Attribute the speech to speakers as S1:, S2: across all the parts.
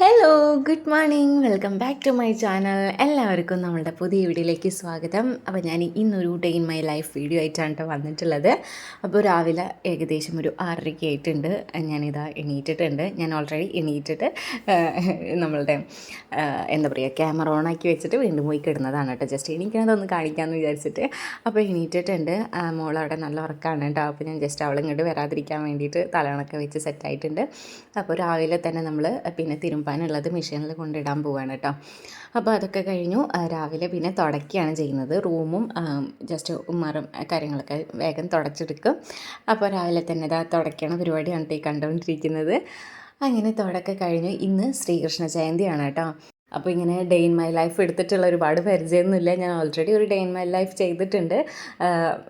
S1: Hello good morning welcome back to my channel എല്ലാവർക്കും നമ്മളുടെ പുതിയ വീഡിയോയിലേക്ക് സ്വാഗതം. അപ്പോൾ ഞാൻ ഇന്നൊരു day in my life video ആയിട്ടാണ് വന്നിട്ടുള്ളത്. അപ്പോൾ രാവിലെ ഏകദേശം ഒരു ആറരയ്ക്ക് ആയിട്ടുണ്ട്. ഞാനിതാ എണീറ്റിട്ടുണ്ട്. ഞാൻ ഓൾറെഡി എണീറ്റിട്ട് നമ്മളുടെ എന്താ പറയുക ക്യാമറ ഓൺ ആക്കി വെച്ചിട്ട് വീണ്ടും പോയി കിടന്നതാണ് കേട്ടോ ജസ്റ്റ് എനിക്കതൊന്ന് കാണിക്കാമെന്ന് വിചാരിച്ചിട്ട്. അപ്പോൾ എണീറ്റിട്ടുണ്ട്. മോളവിടെ നല്ല ഉറക്കമാണ് കേട്ടോ അപ്പോൾ ഞാൻ ജസ്റ്റ് അവളിങ്ങോട്ട് വരാതിരിക്കാൻ വേണ്ടിയിട്ട് തലകണക്കെ വെച്ച് സെറ്റായിട്ടുണ്ട് അപ്പോൾ രാവിലെ തന്നെ നമ്മൾ പിന്നെ തിരുമ്പാനുള്ളത് മെഷീനിൽ കൊണ്ടിടാൻ പോവാണ് കേട്ടോ അപ്പോൾ അതൊക്കെ കഴിഞ്ഞു. രാവിലെ പിന്നെ തുടയ്ക്കുകയാണ് ചെയ്യുന്നത്. റൂമും ജസ്റ്റ് ഉമ്മാറും കാര്യങ്ങളൊക്കെ വേഗം തുടച്ചെടുക്കും. അപ്പോൾ രാവിലെ തന്നെ ഇതാ തുടയ്ക്കണ പരിപാടിയാണ് കണ്ടുകൊണ്ടിരിക്കുന്നത്. അങ്ങനെ തുടക്കം കഴിഞ്ഞു. ഇന്ന് ശ്രീകൃഷ്ണ ജയന്തിയാണ് കേട്ടോ അപ്പോൾ ഇങ്ങനെ ഡേ ഇൻ മൈ ലൈഫ് എടുത്തിട്ടുള്ള ഒരുപാട് പരിചയമൊന്നുമില്ല. ഞാൻ ഓൾറെഡി ഒരു ഡേ ഇൻ മൈ ലൈഫ് ചെയ്തിട്ടുണ്ട്.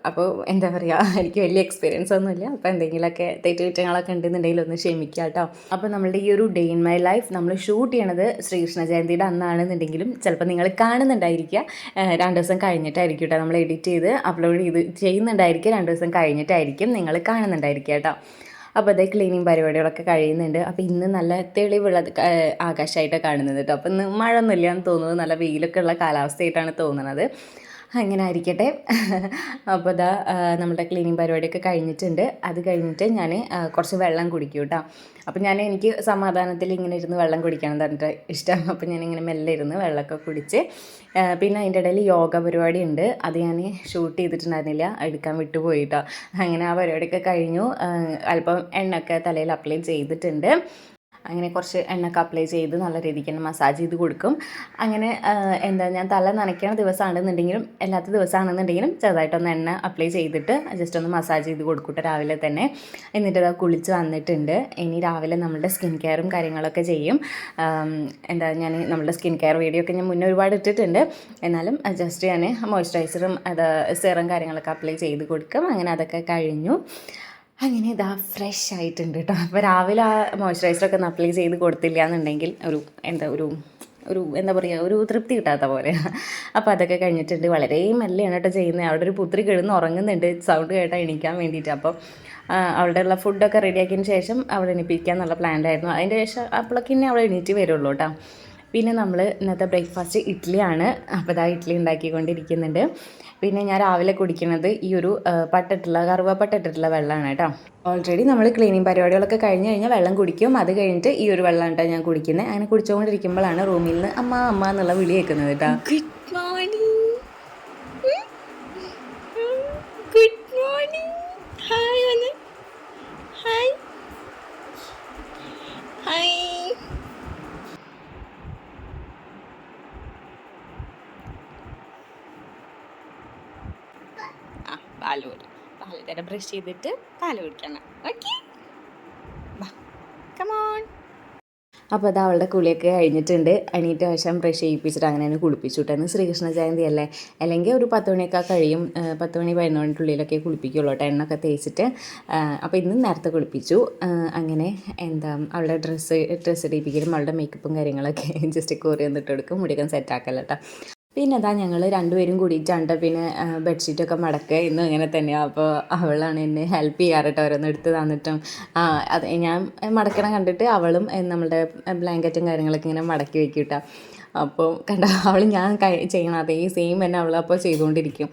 S1: അപ്പോൾ എന്താ പറയുക എനിക്ക് വലിയ എക്സ്പീരിയൻസ് ഒന്നുമില്ല. അപ്പോൾ എന്തെങ്കിലുമൊക്കെ തെറ്റുകുറ്റങ്ങളൊക്കെ ഉണ്ടെന്നുണ്ടെങ്കിൽ ഒന്ന് ക്ഷമിക്കുക കേട്ടോ. അപ്പോൾ നമ്മുടെ ഈ ഒരു ഡേ ഇൻ മൈ ലൈഫ് നമ്മൾ ഷൂട്ട് ചെയ്യണത് ശ്രീകൃഷ്ണ ജയന്തിയുടെ അന്നാണെന്നുണ്ടെങ്കിലും ചിലപ്പോൾ നിങ്ങൾ കാണുന്നുണ്ടായിരിക്കുക. രണ്ട് ദിവസം കഴിഞ്ഞിട്ടായിരിക്കും കേട്ടോ നമ്മൾ എഡിറ്റ് ചെയ്ത് അപ്ലോഡ് ചെയ്ത് ചെയ്യുന്നുണ്ടായിരിക്കും രണ്ട് ദിവസം കഴിഞ്ഞിട്ടായിരിക്കും നിങ്ങൾ കാണുന്നുണ്ടായിരിക്കുക കേട്ടോ. അപ്പോൾ അതേ ക്ലീനിങ് പരിപാടികളൊക്കെ കഴിയുന്നുണ്ട്. അപ്പോൾ ഇന്ന് നല്ല തെളിവുള്ള ആകാശമായിട്ടാണ് കാണുന്നത് കേട്ടോ. അപ്പോൾ ഇന്ന് മഴ ഒന്നുമില്ല എന്ന് തോന്നുന്നത് നല്ല വെയിലൊക്കെ ഉള്ള കാലാവസ്ഥയായിട്ടാണ് തോന്നുന്നത് അങ്ങനെ ആയിരിക്കട്ടെ. അപ്പോൾ ഇതാ നമ്മുടെ ക്ലീനിങ് പരിപാടിയൊക്കെ കഴിഞ്ഞിട്ടുണ്ട്. അത് കഴിഞ്ഞിട്ട് ഞാൻ കുറച്ച് വെള്ളം കുടിക്കും കേട്ടോ. അപ്പോൾ ഞാൻ എനിക്ക് സമാധാനത്തിൽ ഇങ്ങനെ ഇരുന്ന് വെള്ളം കുടിക്കണം പറഞ്ഞിട്ട് ഇഷ്ടം. അപ്പോൾ ഞാനിങ്ങനെ മെല്ലെ ഇരുന്ന് വെള്ളമൊക്കെ കുടിച്ച് പിന്നെ അതിന്റെ ഇടയിൽ യോഗ പരിപാടി ഉണ്ട്. അത് ഞാൻ ഷൂട്ട് ചെയ്തിട്ടുണ്ടായിരുന്നില്ല. എടുക്കാൻ വിട്ടുപോയിട്ടോ അങ്ങനെ ആ പരിപാടിയൊക്കെ കഴിഞ്ഞു. അല്പം അല്പം എണ്ണയൊക്കെ തലയിൽ അപ്ലൈ ചെയ്തിട്ടുണ്ട്. അങ്ങനെ കുറച്ച് എണ്ണൊക്കെ അപ്ലൈ ചെയ്ത് നല്ല രീതിക്ക് തന്നെ മസാജ് ചെയ്ത് കൊടുക്കും. അങ്ങനെ എന്താ ഞാൻ തല നനയ്ക്കണ ദിവസമാണെന്നുണ്ടെങ്കിലും അല്ലാത്ത ദിവസമാണെന്നുണ്ടെങ്കിലും ചെറുതായിട്ടൊന്ന് എണ്ണ അപ്ലൈ ചെയ്തിട്ട് ജസ്റ്റ് ഒന്ന് മസാജ് ചെയ്ത് കൊടുക്കട്ടെ രാവിലെ തന്നെ. എന്നിട്ട് അത് കുളിച്ച് വന്നിട്ടുണ്ട്. ഇനി രാവിലെ നമ്മുടെ സ്കിൻ കെയറും കാര്യങ്ങളൊക്കെ ചെയ്യും. എന്താ ഞാൻ നമ്മുടെ സ്കിൻ കെയർ വീഡിയോ ഒക്കെ ഞാൻ മുന്നേ ഒരുപാട് ഇട്ടിട്ടുണ്ട്. എന്നാലും ജസ്റ്റ് ഞാൻ മോയ്സ്ചറൈസറും അത് സെറും കാര്യങ്ങളൊക്കെ അപ്ലൈ ചെയ്ത് കൊടുക്കും. അങ്ങനെ അതൊക്കെ കഴിഞ്ഞു. അങ്ങനെ ഇതാ ഫ്രഷ് ആയിട്ടുണ്ട് കേട്ടോ അപ്പോൾ രാവിലെ ആ മോയ്സ്ചറൈസറൊക്കെ ഒന്ന് അപ്ലൈ ചെയ്ത് കൊടുത്തില്ല എന്നുണ്ടെങ്കിൽ ഒരു എന്താ ഒരു ഒരു എന്താ പറയുക ഒരു തൃപ്തി കിട്ടാത്ത പോലെ. അപ്പോൾ അതൊക്കെ കഴിഞ്ഞിട്ടുണ്ട്. വളരെ മെല്ലെയാണ് കേട്ടോ ചെയ്യുന്നത്. അവിടെ ഒരു പുത്രി കിടന്ന് ഉറങ്ങുന്നുണ്ട്. സൗണ്ട് കേട്ടാൽ എണീക്കാൻ വേണ്ടിയിട്ട്. അപ്പോൾ ആ, അവളുടെ ഉള്ള ഫുഡൊക്കെ റെഡിയാക്കിയതിന് ശേഷം അവളെ എണീപ്പിക്കുക എന്നുള്ള പ്ലാനിലായിരുന്നു അതിന്റെ ശേഷം അപ്പോഴൊക്കെ ഇനി അവൾ എണീറ്റ് വരുള്ളൂ കേട്ടോ പിന്നെ നമ്മൾ ഇന്നത്തെ ബ്രേക്ക്ഫാസ്റ്റ് ഇഡ്ഡലിയാണ് അപ്പോൾ ഇതാ ഇഡ്ഡലി ഉണ്ടാക്കിക്കൊണ്ടിരിക്കുന്നുണ്ട്. പിന്നെ ഞാൻ രാവിലെ കുടിക്കുന്നത് ഈ ഒരു പട്ടിട്ടുള്ള കറുവപ്പട്ടിട്ടുള്ള വെള്ളമാണ് കേട്ടോ. ഓൾറെഡി നമ്മൾ ക്ലീനിങ് പരിപാടികളൊക്കെ കഴിഞ്ഞ് കഴിഞ്ഞാൽ വെള്ളം കുടിക്കും. അത് കഴിഞ്ഞിട്ട് ഈ ഒരു വെള്ളം കേട്ടോ ഞാൻ കുടിക്കുന്നത് അങ്ങനെ കുടിച്ചുകൊണ്ടിരിക്കുമ്പോഴാണ് റൂമിൽ നിന്ന് അമ്മ അമ്മ എന്നുള്ള വിളി കേൾക്കുന്നത് കേട്ടോ
S2: good morning good morning hi വന്ന് ഹായ് ഹായ് ആ പാൽ കുടി പാൽ തരാം ബ്രഷ് ചെയ്തിട്ട് പാൽ കുടിക്കണം. ഓക്കെ കമോൺ
S1: അപ്പോൾ അത് അവളുടെ കുളിയൊക്കെ കഴിഞ്ഞിട്ടുണ്ട്. അണീറ്റ് വശം ബ്രഷ് ചെയ്യിപ്പിച്ചിട്ട് അങ്ങനെ തന്നെ കുളിപ്പിച്ചു കേട്ടോ ശ്രീകൃഷ്ണ ജയന്തി അല്ലേ? അല്ലെങ്കിൽ ഒരു പത്ത് മണിയൊക്കെ കഴിയും. പത്ത് മണി പതിനൊന്നിനുള്ളിലൊക്കെ കുളിപ്പിക്കുള്ളൂ കേട്ടോ എണ്ണൊക്കെ തേച്ചിട്ട്. അപ്പോൾ ഇന്ന് നേരത്തെ കുളിപ്പിച്ചു. അങ്ങനെ എന്താ അവളുടെ ഡ്രസ്സ് ഡ്രസ്സ് ഇടിപ്പിക്കലും അവളുടെ മേക്കപ്പും കാര്യങ്ങളൊക്കെ ജസ്റ്റ് കോറി വന്നിട്ട് കൊടുക്കും. മുടിയൊക്കെ സെറ്റാക്കല്ല കേട്ടോ പിന്നെ അതാ ഞങ്ങൾ രണ്ടുപേരും കൂടിയിട്ടാണ് ട്ടോ പിന്നെ ബെഡ്ഷീറ്റൊക്കെ മടക്കുക. ഇന്നും അങ്ങനെ തന്നെയാണ് അപ്പോൾ അവളാണ് എന്നെ ഹെൽപ്പ് ചെയ്യാറട്ടോ ഓരോന്ന് എടുത്ത് തന്നിട്ടും അത് ഞാൻ മടക്കണം കണ്ടിട്ട് അവളും നമ്മളുടെ ബ്ലാങ്കറ്റും കാര്യങ്ങളൊക്കെ ഇങ്ങനെ മടക്കി വെക്കും കേട്ടോ അപ്പോൾ കണ്ട അവൾ ഞാൻ ചെയ്യണം അതേ സെയിം തന്നെ അവൾ അപ്പോൾ ചെയ്തുകൊണ്ടിരിക്കും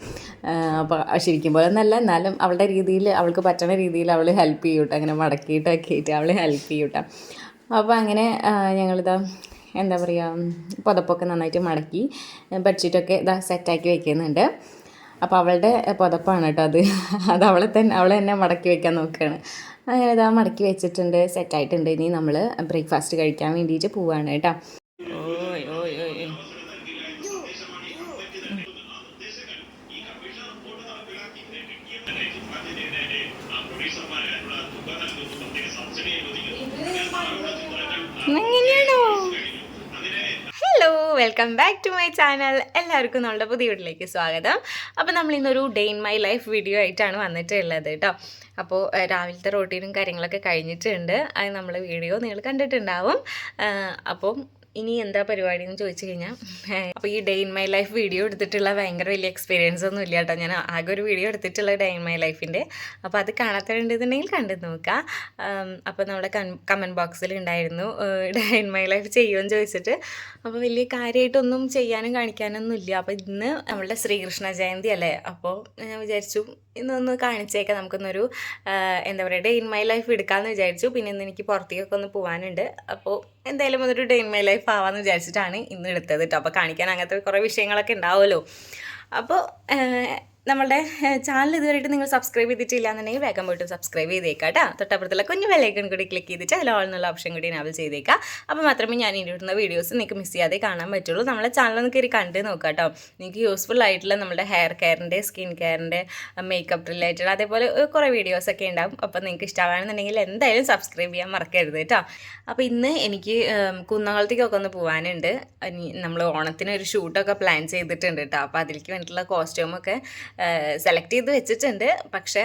S1: അപ്പോൾ ശരിക്കും പോലെ എന്നല്ല എന്നാലും അവളുടെ രീതിയിൽ അവൾക്ക് പറ്റുന്ന രീതിയിൽ അവൾ ഹെൽപ്പ് ചെയ്യൂട്ടോ. അങ്ങനെ മടക്കിയിട്ടൊക്കെ ആയിട്ട് അവൾ ഹെൽപ്പ് ചെയ്യൂട്ടോ. അപ്പോൾ അങ്ങനെ ഞങ്ങളിതാ എന്താ പറയുക പുതപ്പൊക്കെ നന്നായിട്ട് മടക്കി ബെഡ്ഷീറ്റൊക്കെ ഇതാ സെറ്റാക്കി വെക്കുന്നുണ്ട്. അപ്പോൾ അവളുടെ പുതപ്പാണ് കേട്ടോ അത്. അത് അവളെ തന്നെ അവളെ തന്നെ മടക്കി വെക്കാൻ നോക്കുകയാണ് അങ്ങനെ ഇതാ മടക്കി വെച്ചിട്ടുണ്ട് സെറ്റായിട്ടുണ്ട്. ഇനി നമ്മൾ ബ്രേക്ക്ഫാസ്റ്റ് കഴിക്കാൻ വേണ്ടിയിട്ട് പോവാണ് കേട്ടോ.
S2: Welcome back to my channel. എല്ലാവർക്കും നമ്മുടെ പുതിയ വീട്ടിലേക്ക് സ്വാഗതം. അപ്പോൾ നമ്മൾ ഇന്നൊരു day in my life video ആയിട്ടാണ് വന്നിട്ടുള്ളത് കേട്ടോ. അപ്പോൾ രാവിലത്തെ റൊട്ടീനും കാര്യങ്ങളൊക്കെ കഴിഞ്ഞിട്ടുണ്ട്. അത് നമ്മൾ വീഡിയോ നിങ്ങൾ കണ്ടിട്ടുണ്ടാവും. അപ്പോൾ
S1: ഇനി എന്താ പരിപാടി എന്ന് ചോദിച്ചു കഴിഞ്ഞാൽ അപ്പോൾ ഈ day in my life video എടുത്തിട്ടുള്ള ഭയങ്കര വലിയ എക്സ്പീരിയൻസ് ഒന്നും ഇല്ല കേട്ടോ ഞാൻ ആകെ ഒരു വീഡിയോ എടുത്തിട്ടുള്ള ഡേ ഇൻ മൈ ലൈഫിന്റെ അപ്പോൾ അത് കാണാത്തതുണ്ടെന്നുണ്ടെങ്കിൽ കണ്ടു നോക്കുക അപ്പോൾ നമ്മുടെ കമന്റ് ബോക്സിൽ ഉണ്ടായിരുന്നു ഡേ ഇൻ മൈ ലൈഫ് ചെയ്യുമെന്ന് ചോദിച്ചിട്ട്. അപ്പോൾ വലിയ കാര്യമായിട്ടൊന്നും ചെയ്യാനും കാണിക്കാനൊന്നും ഇല്ല. അപ്പോൾ ഇന്ന് നമ്മളുടെ ശ്രീകൃഷ്ണ ജയന്തി അല്ലേ? അപ്പോൾ ഞാൻ വിചാരിച്ചു ഇന്നൊന്ന് കാണിച്ചേക്കാം. നമുക്കൊന്നൊരു എന്താ പറയുക ഡേ ഇൻ മൈ ലൈഫ് എടുക്കാമെന്ന് വിചാരിച്ചു. പിന്നെ ഇന്ന് എനിക്ക് പുറത്തേക്കൊക്കെ ഒന്ന് പോകാനുണ്ട് അപ്പോൾ എന്തായാലും അതൊരു ഡേ ഇൻ മൈ ലൈഫ് ആവാമെന്ന് വിചാരിച്ചിട്ടാണ് ഇന്ന് എടുത്തത് കേട്ടോ അപ്പോൾ കാണിക്കാൻ അങ്ങനത്തെ കുറേ വിഷയങ്ങളൊക്കെ ഉണ്ടാവുമല്ലോ. അപ്പോൾ നമ്മളുടെ ചാനൽ ഇതുവരെയായിട്ട് നിങ്ങൾ സബ്സ്ക്രൈബ് ചെയ്തിട്ടില്ല എന്നുണ്ടെങ്കിൽ വേഗം പോയിട്ട് സബ്സ്ക്രൈബ് ചെയ്തേക്കാം കേട്ടോ. തൊട്ടപ്പുറത്തുള്ള കുഞ്ഞു വെള്ളൈക്കൺ കൂടി ക്ലിക്ക് ചെയ്തിട്ട് അതിൽ ഓൾ എന്നുള്ള ഓപ്ഷൻ കൂടി എനാബിൾ ചെയ്തേക്കാം. അപ്പോൾ മാത്രമേ ഞാൻ ഇടുന്ന വീഡിയോസ് നിങ്ങൾക്ക് മിസ് ചെയ്യാതെ കാണാൻ പറ്റുള്ളൂ. നമ്മളെ ചാനൽ ഒന്ന് കയറി കണ്ട് നോക്കാം കേട്ടോ. നിങ്ങൾക്ക് യൂസ്ഫുൾ ആയിട്ടുള്ള നമ്മുടെ ഹെയർ കെയറിന്റെ സ്കിൻ കെയറിന്റെ മേക്കപ്പ് റിലേറ്റഡ് അതേപോലെ കുറേ വീഡിയോസൊക്കെ ഉണ്ടാവും. അപ്പോൾ നിങ്ങൾക്ക് ഇഷ്ടമാണെന്നുണ്ടെങ്കിൽ എന്തായാലും സബ്സ്ക്രൈബ് ചെയ്യാൻ മറക്കരുത് കേട്ടോ. അപ്പോൾ ഇന്ന് എനിക്ക് കുന്നകുളത്തേക്കൊക്കെ ഒന്ന് പോകാനുണ്ട് നമ്മൾ ഓണത്തിന് ഒരു ഷൂട്ടൊക്കെ പ്ലാൻ ചെയ്തിട്ടുണ്ട് കേട്ടോ. അപ്പോൾ അതിലേക്ക് വേണ്ടിയിട്ടുള്ള കോസ്റ്റ്യൂമൊക്കെ സെലക്ട് ചെയ്ത് വെച്ചിട്ടുണ്ട്. പക്ഷേ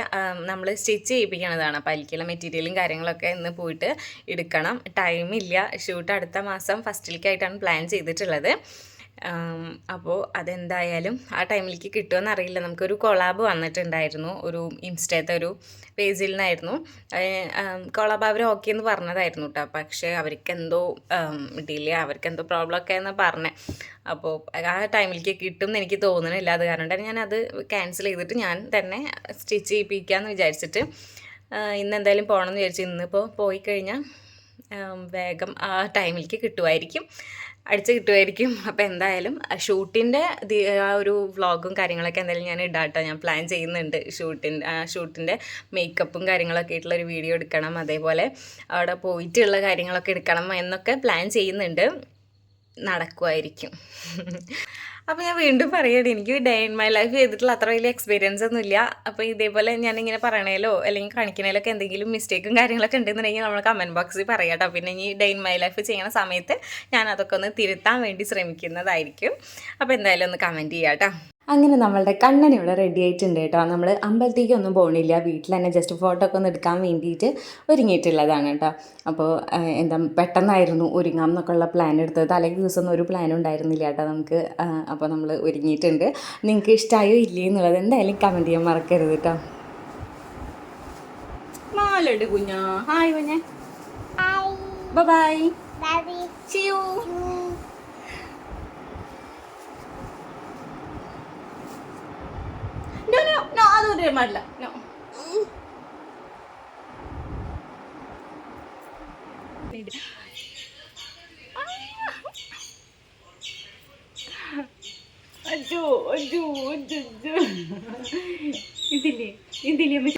S1: നമ്മൾ സ്റ്റിച്ച് ചെയ്യിപ്പിക്കണതാണ്. അപ്പോൾ അതിലേക്കുള്ള മെറ്റീരിയലും കാര്യങ്ങളൊക്കെ ഇന്ന് പോയിട്ട് എടുക്കണം. ടൈമില്ല ഷൂട്ട് അടുത്ത മാസം ഫസ്റ്റിലേക്കായിട്ടാണ് പ്ലാൻ ചെയ്തിട്ടുള്ളത്. അപ്പോൾ അതെന്തായാലും ആ ടൈമിലേക്ക് കിട്ടുമെന്ന് അറിയില്ല നമുക്കൊരു കൊളാബ് വന്നിട്ടുണ്ടായിരുന്നു. ഒരു ഇൻസ്റ്റത്തെ ഒരു പേജിൽ നിന്നായിരുന്നു. കൊളാബ് അവർ ഓക്കെ എന്ന് പറഞ്ഞതായിരുന്നു കേട്ടോ പക്ഷേ അവർക്ക് എന്തോ ഡിലേ അവർക്ക് എന്തോ പ്രോബ്ലം ഒക്കെ എന്ന് പറഞ്ഞേ. അപ്പോൾ ആ ടൈമിലേക്ക് കിട്ടും എന്ന് എനിക്ക് തോന്നുന്നില്ല. അത് കാരണം തന്നെ അത് ക്യാൻസൽ ചെയ്തിട്ട് ഞാൻ തന്നെ സ്റ്റിച്ച് ചെയ്യിപ്പിക്കാമെന്ന് വിചാരിച്ചിട്ട് ഇന്ന് എന്തായാലും പോകണമെന്ന് വിചാരിച്ചു ഇന്നിപ്പോൾ പോയി കഴിഞ്ഞാൽ വേഗം ആ ടൈമിലേക്ക് കിട്ടുമായിരിക്കും അടിച്ച് കിട്ടുമായിരിക്കും അപ്പോൾ എന്തായാലും ഷൂട്ടിന്റെ ആ ഒരു വ്ളോഗും കാര്യങ്ങളൊക്കെ എന്തായാലും ഞാൻ ഇടാട്ടോ. ഞാൻ പ്ലാൻ ചെയ്യുന്നുണ്ട് ഷൂട്ടിന്റെ ഷൂട്ടിന്റെ മേക്കപ്പും കാര്യങ്ങളൊക്കെ ആയിട്ടുള്ള ഒരു വീഡിയോ എടുക്കണം. അതേപോലെ അവിടെ പോയിട്ടുള്ള കാര്യങ്ങളൊക്കെ എടുക്കണം എന്നൊക്കെ പ്ലാൻ ചെയ്യുന്നുണ്ട്. നടക്കുമായിരിക്കും അപ്പോൾ ഞാൻ വീണ്ടും പറയട്ടെ എനിക്ക് ഡേ ഇൻ മൈ ലൈഫ് ചെയ്തിട്ടുള്ള അത്ര വലിയ എക്സ്പീരിയൻസ് ഒന്നും ഇല്ല. അപ്പോൾ ഇതേപോലെ ഞാൻ ഇങ്ങനെ പറയണേലോ അല്ലെങ്കിൽ കാണിക്കണേലോ ഒക്കെ എന്തെങ്കിലും മിസ്റ്റേക്കും കാര്യങ്ങളൊക്കെ ഉണ്ടെന്നുണ്ടെങ്കിൽ നമ്മൾ കമന്റ് ബോക്സിൽ പറയാട്ടോ പിന്നെ ഇനി ഡേ ഇൻ മൈ ലൈഫ് ചെയ്യുന്ന സമയത്ത് ഞാൻ അതൊക്കെ ഒന്ന് തിരുത്താൻ വേണ്ടി ശ്രമിക്കുന്നതായിരിക്കും. അപ്പോൾ എന്തായാലും ഒന്ന് കമന്റ് ചെയ്യാം കേട്ടോ.
S3: അങ്ങനെ നമ്മളുടെ കണ്ണൻ ഇവിടെ റെഡി ആയിട്ടുണ്ട് കേട്ടോ. നമ്മൾ അമ്പലത്തേക്കൊന്നും പോകണില്ല വീട്ടിൽ തന്നെ ജസ്റ്റ് ഫോട്ടോ ഒക്കെ ഒന്ന് എടുക്കാൻ വേണ്ടിയിട്ട് ഒരുങ്ങിയിട്ടുള്ളതാണ് കേട്ടോ. അപ്പോൾ എന്താ പെട്ടെന്നായിരുന്നു ഒരുങ്ങാം എന്നൊക്കെ ഉള്ള പ്ലാൻ എടുത്തത്. തലേ ദിവസം ഒന്നും ഒരു പ്ലാനും ഉണ്ടായിരുന്നില്ല കേട്ടോ നമുക്ക്. അപ്പോൾ നമ്മൾ ഒരുങ്ങിയിട്ടുണ്ട്. നിങ്ങൾക്ക് ഇഷ്ടമായോ ഇല്ലേ എന്നുള്ളത് എന്തായാലും കമന്റ് ചെയ്യാൻ മറക്കരുത് കേട്ടോ. നാലുണ്ട് കുഞ്ഞാ. ഹായ് കുഞ്ഞേ. ബൈ ബൈ ബൈ No, അതൊന്നും ഇടാൻ പാടില്ല. ഇതില്ലേ? ഇതില്ലേ.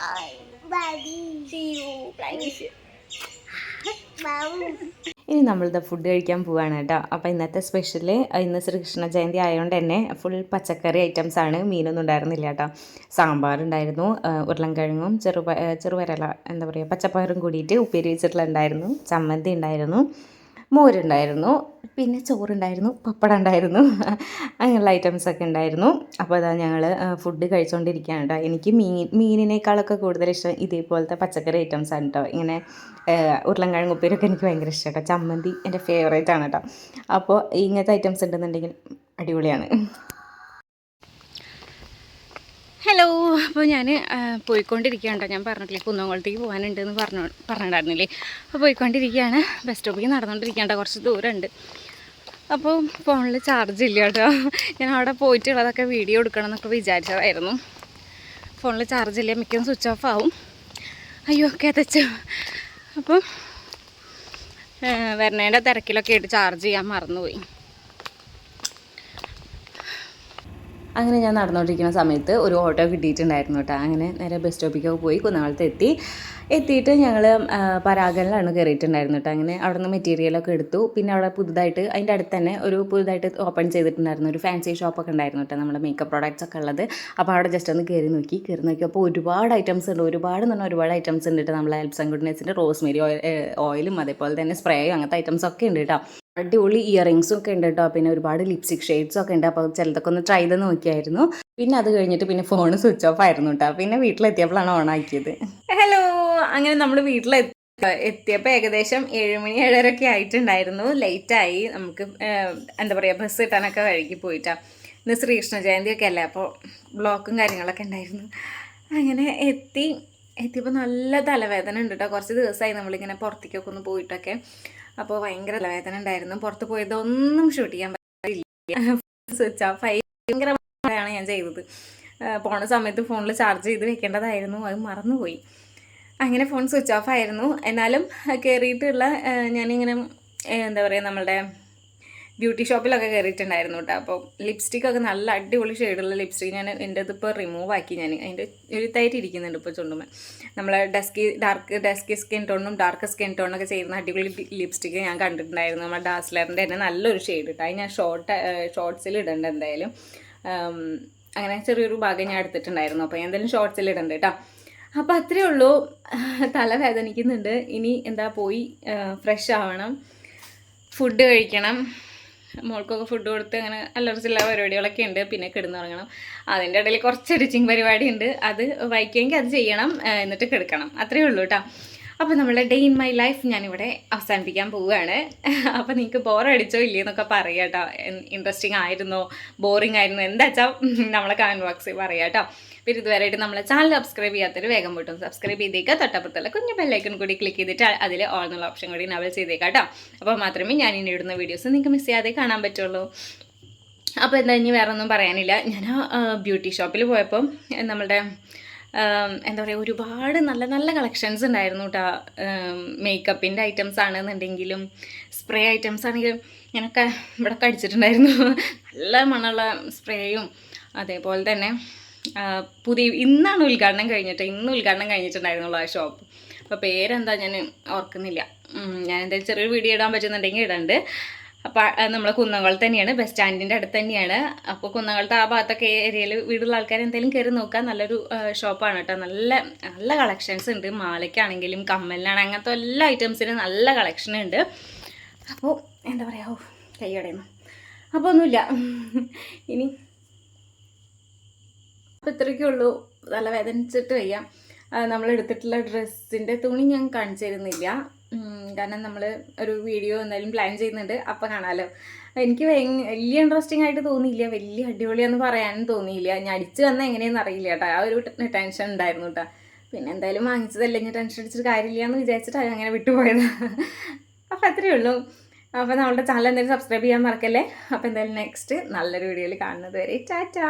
S3: ഇനി നമ്മളിത് ഫുഡ് കഴിക്കാൻ പോവുകയാണ് കേട്ടോ. അപ്പോൾ ഇന്നത്തെ സ്പെഷ്യൽ ഇന്ന് ശ്രീകൃഷ്ണ ജയന്തി ആയതുകൊണ്ട് തന്നെ ഫുൾ പച്ചക്കറി ഐറ്റംസ് ആണ്. മീനൊന്നും ഉണ്ടായിരുന്നില്ല കേട്ടോ. സാമ്പാർ ഉണ്ടായിരുന്നു ആ, ഉരുളൻകിഴങ്ങും ചെറുപ ചെറുപരല എന്താ പറയുക പച്ചപ്പയറും കൂടിയിട്ട് ഉപ്പേരി വെച്ചിട്ടുണ്ടായിരുന്നു ചമ്മന്തി ഉണ്ടായിരുന്നു. മോരുണ്ടായിരുന്നു. പിന്നെ ചോറുണ്ടായിരുന്നു പപ്പടം ഉണ്ടായിരുന്നു അങ്ങനെയുള്ള ഐറ്റംസ് ഒക്കെ ഉണ്ടായിരുന്നു. അപ്പോൾ അതാ ഞങ്ങൾ ഫുഡ് കഴിച്ചുകൊണ്ടിരിക്കുകയാണ് കേട്ടോ എനിക്ക് മീൻ മീനിനേക്കാളൊക്കെ കൂടുതൽ ഇഷ്ടം ഇതേപോലത്തെ പച്ചക്കറി ഐറ്റംസ് ആണ് കേട്ടോ ഇങ്ങനെ ഉരുളൻകിഴങ്ങ് ഉപ്പേരൊക്കെ എനിക്ക് ഭയങ്കര ഇഷ്ടം കേട്ടോ ചമ്മന്തി എന്റെ ഫേവറേറ്റ് ആണ് കേട്ടോ അപ്പോൾ ഇങ്ങനത്തെ ഐറ്റംസ് ഉണ്ടെന്നുണ്ടെങ്കിൽ അടിപൊളിയാണ്.
S1: ഹലോ അപ്പോൾ ഞാൻ പോയിക്കൊണ്ടിരിക്കുകയാണ് കേട്ടോ. ഞാൻ പറഞ്ഞിട്ടില്ലേ കുന്നംകുളത്തേക്ക് പോകാനുണ്ട് എന്ന് പറഞ്ഞു പറഞ്ഞിട്ടുണ്ടായിരുന്നില്ലേ? അപ്പോൾ പോയിക്കൊണ്ടിരിക്കുകയാണ്. ബസ് സ്റ്റോപ്പിലേക്ക് നടന്നുകൊണ്ടിരിക്കുകയാണ് കേട്ടോ. കുറച്ച് ദൂരമുണ്ട്. അപ്പോൾ ഫോണിൽ ചാർജ് ഇല്ല കേട്ടോ. ഞാൻ അവിടെ പോയിട്ടുള്ളതൊക്കെ വീഡിയോ എടുക്കണം എന്നൊക്കെ വിചാരിച്ചതായിരുന്നു. ഫോണിൽ ചാർജ് ഇല്ല. മിക്കതും സ്വിച്ച് ഓഫ് ആവും. അയ്യോ കിതച്ചു അപ്പോൾ വരണേന്റെ തിരക്കിലൊക്കെ ആയിട്ട് ചാർജ് ചെയ്യാൻ മറന്നുപോയി.
S3: അങ്ങനെ ഞാൻ നടന്നുകൊണ്ടിരിക്കുന്ന സമയത്ത് ഒരു ഓട്ടോ കിട്ടിയിട്ടുണ്ടായിരുന്നു കേട്ടോ. അങ്ങനെ നേരെ ബസ് സ്റ്റോപ്പിലേക്ക് പോയി കുന്നാളത്ത് എത്തി. എത്തിയിട്ട് ഞങ്ങൾ പരാഗനിലാണ് കയറിയിട്ടുണ്ടായിരുന്നു കേട്ടോ. അങ്ങനെ അവിടെ നിന്ന് മെറ്റീരിയലൊക്കെ എടുത്തു. പിന്നെ അവിടെ പുതുതായിട്ട് അതിന്റെ അടുത്ത് തന്നെ ഒരു പുതുതായിട്ട് ഓപ്പൺ ചെയ്തിട്ടുണ്ടായിരുന്നു. ഒരു ഫാൻസി ഷോപ്പൊക്കെ ഉണ്ടായിരുന്നു കേട്ടോ നമ്മുടെ മേക്കപ്പ് പ്രോഡക്റ്റ്സ് ഒക്കെ ഉള്ളത്. അപ്പോൾ അവിടെ ജസ്റ്റ് ഒന്ന് കയറി നോക്കി. കയറി നോക്കിയപ്പോൾ ഒരുപാട് ഐറ്റംസ് ഉണ്ട്. ഒരുപാട് എന്ന് പറഞ്ഞാൽ ഒരുപാട് ഐറ്റംസ് ഉണ്ട് കേട്ടോ. നമ്മളെ ഹെൽപ്സ് ആൻഡ് ഗുഡ്നെസ്സിന്റെ റോസ്മേരി ഓയിലും അതേപോലെ തന്നെ സ്പ്രേയും അങ്ങനത്തെ ഐറ്റംസ് ഒക്കെ ഉണ്ട് കേട്ടോ. അടിപൊളി ഇയറിങ്സും ഒക്കെ ഉണ്ട് കേട്ടോ. പിന്നെ ഒരുപാട് ലിപ്സ്റ്റിക് ഷെയ്ഡ്സും ഒക്കെ ഉണ്ട്. അപ്പോൾ ചിലതൊക്കെ ഒന്ന് ട്രൈ ചെയ്ത് നോക്കിയായിരുന്നു. പിന്നെ അത് കഴിഞ്ഞിട്ട് പിന്നെ ഫോൺ സ്വിച്ച് ഓഫ് ആയിരുന്നു കേട്ടോ. പിന്നെ വീട്ടിലെത്തിയപ്പോഴാണ് ഓൺ ആക്കിയത്. ഹലോ അങ്ങനെ നമ്മൾ വീട്ടിലെത്തി
S1: എത്തിയപ്പോൾ ഏകദേശം ഏഴുമണി ഏഴരയൊക്കെ ആയിട്ടുണ്ടായിരുന്നു. ലേറ്റായി നമുക്ക് എന്താ പറയുക ബസ് കിട്ടാനൊക്കെ വഴുകി പോയിട്ടാ. ഇന്ന് ശ്രീകൃഷ്ണ ജയന്തി ഒക്കെ അല്ലേ അപ്പോൾ ബ്ലോക്കും കാര്യങ്ങളൊക്കെ ഉണ്ടായിരുന്നു. അങ്ങനെ എത്തി. എത്തിയപ്പോൾ നല്ല തലവേദന ഉണ്ട് കേട്ടോ. കുറച്ച് ദിവസമായി നമ്മളിങ്ങനെ പുറത്തേക്കൊക്കെ ഒന്ന് പോയിട്ടൊക്കെ. അപ്പോൾ ഭയങ്കര വേദന ഉണ്ടായിരുന്നു പുറത്ത് പോയത് ഒന്നും ഷൂട്ട് ചെയ്യാൻ പറ്റില്ല സ്വിച്ച് ഓഫ് ആയി. ആണ് ഞാൻ ചെയ്തത്. പോണ സമയത്ത് ഫോണിൽ ചാർജ് ചെയ്ത് വെക്കേണ്ടതായിരുന്നു. അത് മറന്നുപോയി. അങ്ങനെ ഫോൺ സ്വിച്ച് ഓഫ് ആയിരുന്നു. എന്നാലും കയറിയിട്ടുള്ള ഞാനിങ്ങനെ എന്താ പറയുക നമ്മളുടെ ബ്യൂട്ടി ഷോപ്പിലൊക്കെ കയറിയിട്ടുണ്ടായിരുന്നു കേട്ടോ അപ്പോൾ ലിപ്സ്റ്റിക്കൊക്കെ നല്ല അടിപൊളി ഷെയ്ഡുള്ള ലിപ്സ്റ്റിക് ഞാൻ എന്റെ ഇതിപ്പോൾ റിമൂവ് ആക്കി ഞാൻ. അതിന്റെ എഴുത്തായിട്ട് ഇരിക്കുന്നുണ്ട് ഇപ്പോൾ ചുണ്ടുമ നമ്മളെ ഡസ്കി ഡാർക്ക് ഡസ്കി സ്കിൻ ടോണും ഡാർക്ക് സ്കിൻ ടോണൊക്കെ ചെയ്യുന്ന അടിപൊളി ലിപ്സ്റ്റിക്ക് ഞാൻ കണ്ടിട്ടുണ്ടായിരുന്നു. നമ്മുടെ ഡാസ്ലറിന്റെ തന്നെ നല്ലൊരു ഷെയ്ഡ് കേട്ടോ അത് ഞാൻ ഷോർട്ട് ഷോർട്സിൽ ഇടേണ്ട എന്തായാലും. അങ്ങനെ ചെറിയൊരു ഭാഗം ഞാൻ എടുത്തിട്ടുണ്ടായിരുന്നു. അപ്പോൾ എന്തായാലും ഷോർട്സിൽ ഇടണ്ട കേട്ടോ അപ്പം അത്രയേ ഉള്ളൂ. തല വേദനിക്കുന്നുണ്ട് ഇനി എന്താ പോയി? ഫ്രഷ് ആവണം. ഫുഡ് കഴിക്കണം. മോൾക്കൊക്കെ ഫുഡ് കൊടുത്ത് അങ്ങനെ അലർജില്ല പരിപാടികളൊക്കെ ഉണ്ട്. പിന്നെ കിടന്നുറങ്ങണം. അതിന്റെ ഇടയിൽ കുറച്ച് എഡിറ്റിംഗ് പരിപാടി ഉണ്ട് അത് വായിക്കുമെങ്കിൽ അത് ചെയ്യണം. എന്നിട്ട് കിടക്കണം. അത്രയേ ഉള്ളൂ കേട്ടോ അപ്പോൾ നമ്മളെ ഡേ ഇൻ മൈ ലൈഫ് ഞാനിവിടെ അവസാനിപ്പിക്കാൻ പോവുകയാണ്. അപ്പോൾ നിങ്ങൾക്ക് ബോറടിച്ചോ ഇല്ലേ എന്നൊക്കെ പറയുക കേട്ടോ. ഇൻട്രസ്റ്റിംഗ് ആയിരുന്നോ ബോറിംഗ് ആയിരുന്നു. എന്താ വെച്ചാൽ നമ്മളെ കമന്റ് ബോക്സിൽ പറയുക കേട്ടോ. പിന്നെ ഇതുവരെയായിട്ട് നമ്മളെ ചാനൽ സബ്സ്ക്രൈബ് ചെയ്യാത്തൊരു വേഗം പോയിട്ടും സബ്സ്ക്രൈബ് ചെയ്തേക്കുക തൊട്ടപ്പുറത്തുള്ള കുഞ്ഞു ബെല്ലൈക്കൺ കൂടി ക്ലിക്ക് ചെയ്തിട്ട് അതിൽ ഓൾ എന്നുള്ള ഓപ്ഷൻ കൂടി നവൽ ചെയ്തേക്കാം കേട്ടോ. അപ്പോൾ മാത്രമേ ഞാൻ ഇനി ഇടുന്ന വീഡിയോസ് നിങ്ങൾക്ക് മിസ് ചെയ്യാതെ കാണാൻ പറ്റുള്ളൂ. അപ്പോൾ എന്താ ഇനി വേറെ ഒന്നും പറയാനില്ല. ഞാൻ ബ്യൂട്ടി ഷോപ്പിൽ പോയപ്പം നമ്മളുടെ എന്താ പറയുക ഒരുപാട് നല്ല നല്ല കളക്ഷൻസ് ഉണ്ടായിരുന്നു കേട്ടോ മേക്കപ്പിന്റെ ഐറ്റംസ് ആണെന്നുണ്ടെങ്കിലും സ്പ്രേ ഐറ്റംസ് ആണെങ്കിലും ഞാനൊക്കെ ഇവിടെ കടിച്ചിട്ടുണ്ടായിരുന്നു. നല്ല മണമുള്ള സ്പ്രേയും അതേപോലെ തന്നെ പുതിയ ഇന്നാണ് ഉദ്ഘാടനം കഴിഞ്ഞിട്ട് ഇന്ന് ഉദ്ഘാടനം കഴിഞ്ഞിട്ടുണ്ടായിരുന്നുള്ളൂ ആ ഷോപ്പ് അപ്പോൾ പേരെന്താ ഞാൻ ഓർക്കുന്നില്ല. ഞാൻ എന്തായാലും ചെറിയൊരു വീഡിയോ ഇടാൻ പറ്റുന്നുണ്ടെങ്കിൽ ഇടണ്ട്. അപ്പോൾ നമ്മളെ കുന്നംകുളത്ത് തന്നെയാണ് ബസ് സ്റ്റാൻഡിന്റെ അടുത്ത് തന്നെയാണ്. അപ്പോൾ കുന്നംകുളത്ത് ആ ഭാഗത്തൊക്കെ ഏരിയയിൽ വീടുള്ള ആൾക്കാർ എന്തെങ്കിലും കയറി നോക്കാൻ നല്ലൊരു ഷോപ്പാണ് കേട്ടോ നല്ല നല്ല കളക്ഷൻസ് ഉണ്ട്. മാലയ്ക്കാണെങ്കിലും കമ്മലിനാണ് അങ്ങനത്തെ എല്ലാ ഐറ്റംസിനും നല്ല കളക്ഷൻ ഉണ്ട്. അപ്പോൾ എന്താ പറയുക ഓ കൈയടയുന്നു അപ്പോൾ ഒന്നുമില്ല. ഇനി അപ്പോൾ ഇത്രയൊക്കെ ഉള്ളൂ. നല്ല വേദനിച്ചിട്ട് വയ്യ. നമ്മൾ എടുത്തിട്ടുള്ള ഡ്രസ്സിന്റെ തുണി ഞാൻ കാണിച്ചു തരുന്നില്ല. ഉം, കാരണം നമ്മൾ ഒരു വീഡിയോ എന്തായാലും പ്ലാൻ ചെയ്യുന്നുണ്ട്. അപ്പോൾ കാണാമല്ലോ എനിക്ക് വലിയ ഇൻട്രസ്റ്റിംഗ് ആയിട്ട് തോന്നിയില്ല. വലിയ അടിപൊളിയാന്ന് പറയാനും തോന്നിയില്ല. ഞാൻ അടിച്ചു വന്ന എങ്ങനെയാണെന്ന് അറിയില്ല കേട്ടോ ആ ഒരു ടെൻഷൻ ഉണ്ടായിരുന്നു കേട്ടോ പിന്നെ എന്തായാലും വാങ്ങിച്ചതല്ലേ. ഞാൻ ടെൻഷൻ അടിച്ചിട്ട് കാര്യമില്ല എന്ന് വിചാരിച്ചിട്ടാണ് അങ്ങനെ വിട്ടുപോയത്. അപ്പോൾ അത്രയേ ഉള്ളൂ. അപ്പോൾ നമ്മുടെ ചാനൽ എന്തായാലും സബ്സ്ക്രൈബ് ചെയ്യാൻ മറക്കല്ലേ? അപ്പോൾ എന്തായാലും നെക്സ്റ്റ് നല്ലൊരു വീഡിയോയിൽ കാണുന്നത് വരെ. ടാറ്റാ!